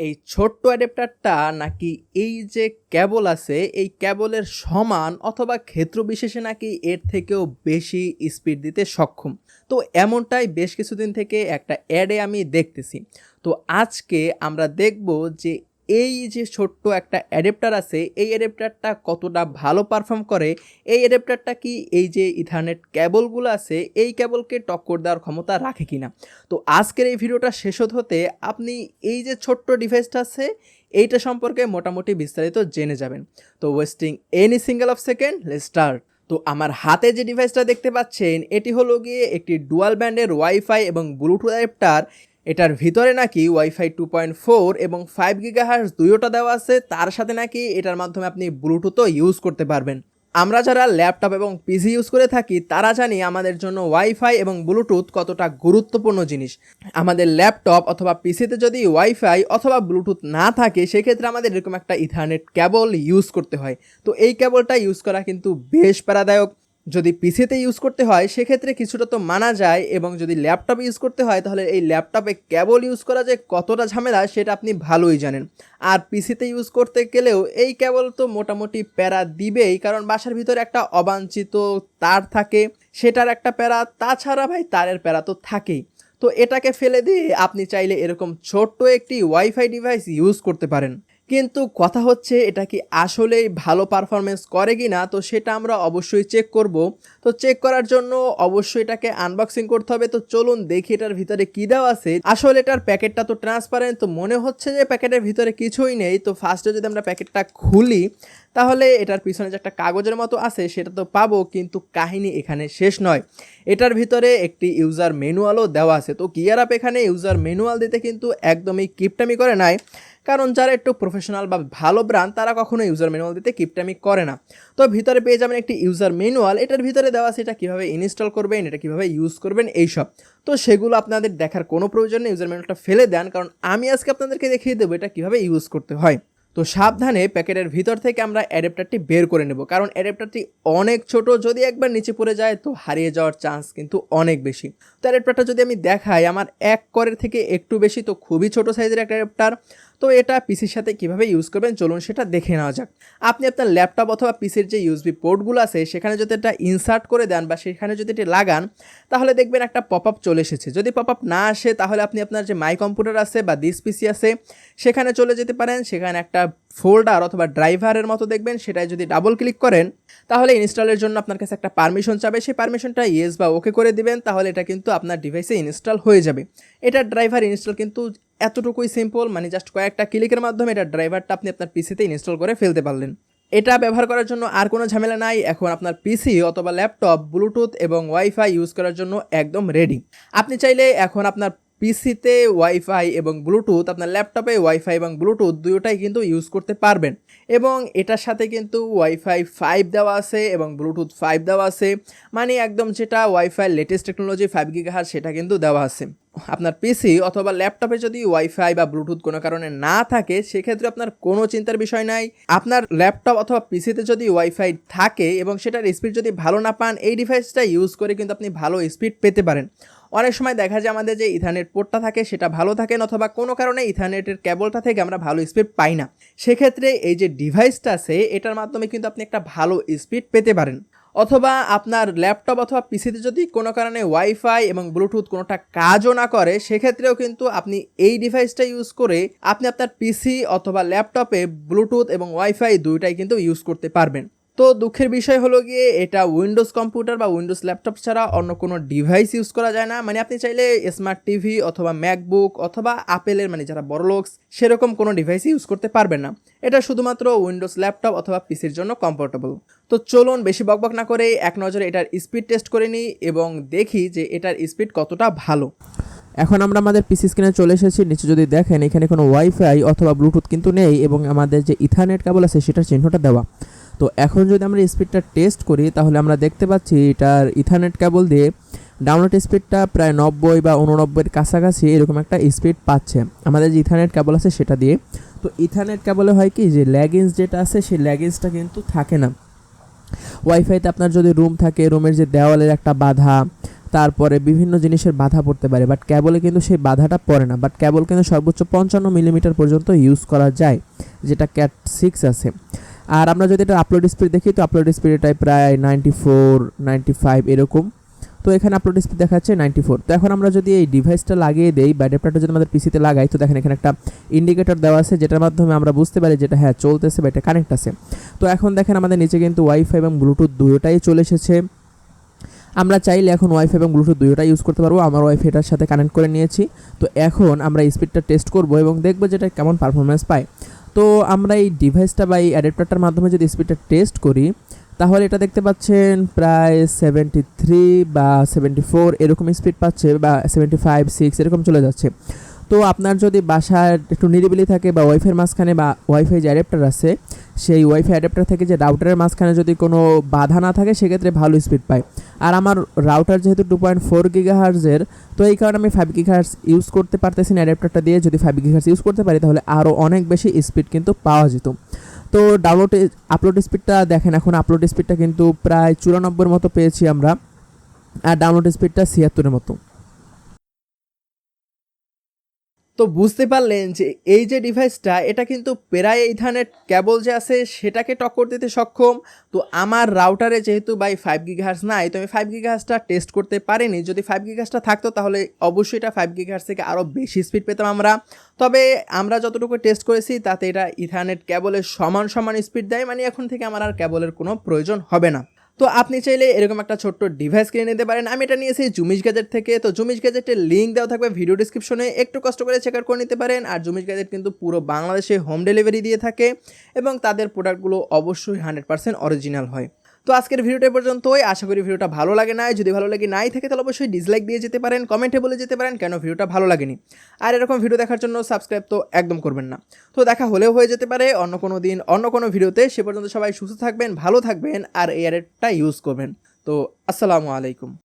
এই ছোট্ট অ্যাডাপ্টারটা নাকি এই যে ক্যাবল আছে, এই ক্যাবলের সমান অথবা ক্ষেত্র বিশেষে নাকি এর থেকেও বেশি স্পিড দিতে সক্ষম। তো এমনটাই বেশ কিছুদিন থেকে একটা অ্যাডে আমি দেখতেছি। তো আজকে আমরা দেখব যে এই যে ছোট্ট একটা অ্যাডাপ্টার আছে, এই অ্যাডাপ্টারটা কতটা ভালো পারফর্ম করে, এই অ্যাডাপ্টারটা কি এই যে ইথারনেট ক্যাবলগুলো আছে, এই ক্যাবলকে টক্কর দেওয়ার ক্ষমতা রাখে কিনা? তো আজকের এই ভিডিওটা শেষ হতে আপনি এই যে ছোট্ট ডিভাইসটা আছে, এইটা সম্পর্কে মোটামুটি বিস্তারিত জেনে যাবেন। তো wasting any single of second লে স্টার্ট তো আমার হাতে যে ডিভাইসটা দেখতে পাচ্ছেন, এটি হলো গিয়ে একটি ডুয়াল ব্যান্ডের ওয়াইফাই এবং ব্লুটুথ অ্যাডাপ্টার এটার ভিতরে নাকি ওয়াইফাই টু পয়েন্ট ফোর এবং ফাইভ গিগাহার্স দুইটা দেওয়া আছে, তার সাথে নাকি এটার মাধ্যমে আপনি ব্লুটুথও ইউজ করতে পারবেন। আমরা যারা ল্যাপটপ এবং পিসি ইউজ করে থাকি, তারা জানি আমাদের জন্য ওয়াইফাই এবং ব্লুটুথ কতটা গুরুত্বপূর্ণ জিনিস। আমাদের ল্যাপটপ অথবা পিসিতে যদি ওয়াইফাই অথবা ব্লুটুথ না থাকে, সেক্ষেত্রে আমাদের এরকম একটা ইথারনেট ক্যাবল ইউজ করতে হয়। তো এই ক্যাবলটা ইউজ করা কিন্তু বেশ প্যারাদায়ক যদি পিসিতে ইউজ করতে হয়, সেক্ষেত্রে কিছুটা তো মানা যায় এবং যদি ল্যাপটপ ইউজ করতে হয়, তাহলে এই ল্যাপটপে কেবল ইউজ করা যে কতটা ঝামেলা, সেটা আপনি ভালোই জানেন। আর পিসিতে ইউজ করতে গেলেও এই কেবল তো মোটামুটি প্যারা দিবেই, কারণ বাসার ভিতরে একটা অবাঞ্ছিত তার থাকে, সেটার একটা প্যারা, তাছাড়া ভাই তারের প্যারা তো থাকেই। তো এটাকে ফেলে দিয়ে আপনি চাইলে এরকম ছোট্ট একটি ওয়াইফাই ডিভাইস ইউজ করতে পারেন। কিন্তু কথা হচ্ছে, এটা কি আসলেই ভালো পারফরমেন্স করে কি না তো সেটা আমরা অবশ্যই চেক করব। তো চেক করার জন্য অবশ্যই এটাকে আনবক্সিং করতে হবে। তো চলুন দেখি এটার ভিতরে কী দেওয়া আছে। আসলে এটার প্যাকেটটা তো ট্রান্সপারেন্ট তো মনে হচ্ছে যে প্যাকেটের ভিতরে কিছুই নেই। তো ফার্স্টে যদি আমরা প্যাকেটটা খুলি, তাহলে এটার পিছনে যে একটা কাগজের মতো আছে, সেটা তো পাবো, কিন্তু কাহিনী এখানে শেষ নয়। এটার ভিতরে একটি ইউজার ম্যানুয়ালও দেওয়া আছে। তো গিয়ার আপ এখানে ইউজার ম্যানুয়াল দিতে কিন্তু একদমই কিপটামি করে নাই। কারণ যারা একটু প্রফেশনাল বা ভালো ব্র্যান্ড তারা কখনো ইউজার ম্যানুয়াল দিতে কিপটামি করে না। তো ভিতরে পেয়ে যাবেন একটি ইউজার ম্যানুয়াল এটার ভিতরে দেওয়া এটা কীভাবে ইনস্টল করবেন, এটা কীভাবে ইউজ করবেন, এইসব। তো সেগুলো আপনাদের দেখার কোনো প্রয়োজন নেই ইউজার ম্যানুয়ালটা ফেলে দেন, কারণ আমি আজকে আপনাদেরকে দেখিয়ে দেবো এটা কীভাবে ইউজ করতে হয়। তো সাবধানে প্যাকেটের ভিতর থেকে আমরা অ্যাডাপ্টারটি বের করে নেব, কারণ অ্যাডাপ্টারটি অনেক ছোট, যদি একবার নিচে পড়ে যায় তো হারিয়ে যাওয়ার চান্স কিন্তু অনেক বেশি। তো অ্যাডাপ্টারটা যদি আমি দেখাই, আমার এক করের থেকে একটু বেশি, তো খুবই ছোট সাইজের একটা অ্যাডাপ্টার তো এটা পিসির সাথে কীভাবে ইউজ করবেন? চলুন সেটা দেখে নেওয়া যাক। আপনি আপনার ল্যাপটপ অথবা পিসির যে ইউজবি পোর্টগুলো আছে, সেখানে যদি এটা ইনসার্ট করে দেন বা সেখানে যদি এটি লাগান, তাহলে দেখবেন একটা পপ আপ চলে এসেছে। যদি পপ আপ না আসে, তাহলে আপনি আপনার যে মাই কম্পিউটার আছে বা দিস পিসি আছে, সেখানে চলে যেতে পারেন। সেখানে একটা ফোল্ডার অথবা ড্রাইভারের মতো দেখবেন সেটাই যদি ডাবল ক্লিক করেন, তাহলে ইনস্টলের জন্য আপনার কাছে একটা পারমিশন চাবে। সেই পারমিশনটা ইয়েস বা ওকে করে দিবেন, তাহলে এটা কিন্তু আপনার ডিভাইসে ইনস্টল হয়ে যাবে। এটা ড্রাইভার ইনস্টল কিন্তু এতটুকুই সিম্পল মানে জাস্ট কয়েকটা ক্লিকের মাধ্যমে এটা ড্রাইভারটা আপনি আপনার পিসিতে ইনস্টল করে ফেলতে পারলেন। এটা ব্যবহার করার জন্য আর কোনো ঝামেলা নাই। এখন আপনার পিসি অথবা ল্যাপটপ ব্লুটুথ এবং ওয়াইফাই ইউজ করার জন্য একদম রেডি আপনি চাইলে এখন আপনার পিসিতে ওয়াইফাই এবং ব্লুটুথ, আপনার ল্যাপটপে ওয়াইফাই এবং ব্লুটুথ দুটোটাই কিন্তু ইউজ করতে পারবেন। এবং এটার সাথে কিন্তু ওয়াইফাই ফাইভ দেওয়া আছে এবং ব্লুটুথ ফাইভ দেওয়া আছে। মানে একদম যেটা ওয়াইফাই লেটেস্ট টেকনোলজি ফাইভ গিগাহার সেটা কিন্তু দেওয়া আছে। আপনার পিসি অথবা ল্যাপটপে যদি ওয়াইফাই বা ব্লুটুথ কোনো কারণে না থাকে, সেক্ষেত্রে আপনার কোনো চিন্তার বিষয় নাই। আপনার ল্যাপটপ অথবা পিসিতে যদি ওয়াইফাই থাকে এবং সেটার স্পিড যদি ভালো না পান, এই ডিভাইসটা ইউজ করে কিন্তু আপনি ভালো স্পিড পেতে পারেন। অনেক সময় দেখা যায় আমাদের যে ইথারনেট পোর্টটা থাকে সেটা ভালো থাকে অথবা কোনো কারণে ইথারনেটের কেবলটা থেকে আমরা ভালো স্পিড পাই না। সেক্ষেত্রে এই যে ডিভাইসটা আছে, এটার মাধ্যমে কিন্তু আপনি একটা ভালো স্পিড পেতে পারেন। অথবা আপনার ল্যাপটপ অথবা পিসিতে যদি কোনো কারণে ওয়াইফাই এবং ব্লুটুথ কোনোটা কাজও না করে, সেক্ষেত্রেও কিন্তু আপনি এই ডিভাইসটা ইউজ করে আপনি আপনার পিসি অথবা ল্যাপটপে ব্লুটুথ এবং ওয়াইফাই দুইটাই কিন্তু ইউজ করতে পারবেন। তো দুঃখের বিষয় হলো গিয়ে এটা উইন্ডোজ কম্পিউটার বা উইন্ডোজ ল্যাপটপ ছাড়া অন্য কোনো ডিভাইস ইউজ করা যায় না। মানে আপনি চাইলে স্মার্ট টিভি অথবা ম্যাকবুক অথবা আপেলের মানে যারা বড় লোকস, সেরকম কোনো ডিভাইস ইউজ করতে পারবেন না। এটা শুধুমাত্র উইন্ডোজ ল্যাপটপ অথবা পিসির জন্য কমফোর্টেবল তো চলুন বেশি বকবক না করে এক নজরে এটার স্পিড টেস্ট করে নিই এবং দেখি যে এটার স্পিড কতটা ভালো। এখন আমরা আমাদের পিসি স্ক্রিনে চলে এসেছি। নিচে যদি দেখেন, এখানে কোনো ওয়াইফাই অথবা ব্লুটুথ কিন্তু নেই এবং আমাদের যে ইথারনেট কেবল আছে, সেটার চিহ্নটা দেওয়া। তো এখন যদি আমরা স্পিডটা টেস্ট করি, তাহলে আমরা দেখতে পাচ্ছি এটার ইথারনেট কেবল দিয়ে ডাউনলোড স্পিডটা প্রায় নব্বই বা উননব্বইয়ের কাছাকাছি এরকম একটা স্পিড পাচ্ছে। আমাদের যে ইথারনেট কেবল আছে সেটা দিয়ে। তো ইথারনেট কেবলে হয় কি, যে ল্যাগিংস যেটা আছে, সেই ল্যাগিংসটা কিন্তু থাকে না। ওয়াইফাইতে আপনার যদি রুম থাকে, রুমের যে দেওয়ালের একটা বাধা, তারপরে বিভিন্ন জিনিসের বাধা পড়তে পারে বাট ক্যাবলে কিন্তু সেই বাধাটা পড়ে না। বাট ক্যাবল কিন্তু সর্বোচ্চ পঞ্চান্ন মিলিমিটার পর্যন্ত ইউজ করা যায়, যেটা ক্যাট সিক্স আছে। আর আমরা যদি এটা আপলোড স্পিড দেখি, তো আপলোড স্পিড এটাই প্রায় নাইনটি ফোর নাইনটি ফাইভ এরকম। তো এখানে আপলোড স্পিড দেখাচ্ছে নাইনটি ফোর তো এখন আমরা যদি এই ডিভাইসটা লাগিয়ে দেই বা অ্যাডাপ্টারটা যদি আমাদের পিসিতে লাগাই, তো দেখেন এখানে একটা ইন্ডিকেটর দেওয়া আছে, যেটার মাধ্যমে আমরা বুঝতে পারি যেটা হ্যাঁ চলতেছে বা এটা কানেক্ট আছে। তো এখন দেখেন আমাদের নিচে কিন্তু ওয়াইফাই এবং ব্লুটুথ দুটোটাই চলে এসেছে। আমরা চাইলে এখন ওয়াইফাই এবং ব্লুটুথ দুটোটাই ইউজ করতে পারব। আমার ওয়াইফাইটার সাথে কানেক্ট করে নিয়েছি। তো এখন আমরা স্পিডটা টেস্ট করব এবং দেখব যেটা কেমন পারফরমেন্স পায়। তো আমরা এই ডিভাইসটা বা এই অ্যাডাপ্টারটার মাধ্যমে যদি স্পিডটা টেস্ট করি, তাহলে এটা দেখতে পাচ্ছেন প্রায় সেভেন্টি থ্রি বা সেভেন্টি ফোর এরকম স্পিড পাচ্ছে বা সেভেন্টি ফাইভ সিক্স এরকম চলে যাচ্ছে। তো আপনার যদি বাসায় একটু নিরিবিলি থাকে বা ওয়াইফাইয়ের মাঝখানে বা ওয়াইফাই যে অ্যাডাপ্টার আছে সেই ওয়াইফাই অ্যাডাপ্টার থেকে যে রাউটারের মাঝখানে যদি কোনো বাধা না থাকে, সেক্ষেত্রে ভালো স্পিড পায়। আর আমার রাউটার যেহেতু টু পয়েন্ট ফোর গিগাহার্জের তো এই কারণে আমি ফাইভ গিগাহার্স ইউজ করতে পারতেছি না অ্যাডাপ্টারটা দিয়ে। যদি ফাইভ গিগাহার্স ইউজ করতে পারি, তাহলে আরও অনেক বেশি স্পিড কিন্তু পাওয়া যেত। তো ডাউনলোড আপলোড স্পিডটা দেখেন এখন আপলোড স্পিডটা কিন্তু প্রায় চুরানব্বইয়ের মতো পেয়েছি আমরা। আর ডাউনলোড স্পিডটা ছিয়াত্তরের মতো। তো বুঝতে পারলেন যে এই যে ডিভাইসটা, এটা কিন্তু প্রায় ইথারনেট কেবল যে আছে সেটাকে টক্কর দিতে সক্ষম। তো আমার রাউটারে যেহেতু বাই ফাইভ গিগাহার্স নাই, তো আমি ফাইভ গিগাহার্সটা টেস্ট করতে পারিনি। যদি ফাইভ গিগাহার্সটা থাকতো তাহলে অবশ্যই এটা ফাইভ গিগাহার্স থেকে আরও বেশি স্পিড পেতাম আমরা। তবে আমরা যতটুকু টেস্ট করেছি, তাতে এটা ইথারনেট কেবলের সমান সমান স্পিড দেয় মানে এখন থেকে আমার আর কেবলের কোনো প্রয়োজন হবে না। তো আপনি চাইলে এরকম একটা ছোট্ট ডিভাইস কিনে নিতে পারেন। আমি এটা নিয়েছি জুমিস গ্যাজেট থেকে। তো জুমিস গ্যাজেটের লিঙ্ক দেওয়া থাকবে ভিডিও ডিসক্রিপশনে একটু কষ্ট করে চেক আউট করে নিতে পারেন। আর জুমিস গ্যাজেট কিন্তু পুরো বাংলাদেশে হোম ডেলিভারি দিয়ে থাকে এবং তাদের প্রোডাক্টগুলো অবশ্যই হান্ড্রেড পার্সেন্ট অরিজিনাল হয়। তো আজকের ভিডিওটা পর্যন্তই। আশা করি ভিডিওটা ভালো লাগে নাই। যদি ভালো লাগে নাই থাকে, তাহলে অবশ্যই ডিসলাইক দিয়ে যেতে পারেন, কমেন্টে বলে যেতে পারেন কেন ভিডিওটা ভালো লাগেনি। আর এরকম ভিডিও দেখার জন্য সাবস্ক্রাইব তো একদম করবেন না। তো দেখা হলেও হয়ে যেতে পারে, অন্য কোনো দিন, অন্য কোনো ভিডিওতে। সে পর্যন্ত সবাই সুস্থ থাকবেন, ভালো থাকবেন, আর এয়ারেটটা ইউজ করবেন। তো আসসালামু আলাইকুম।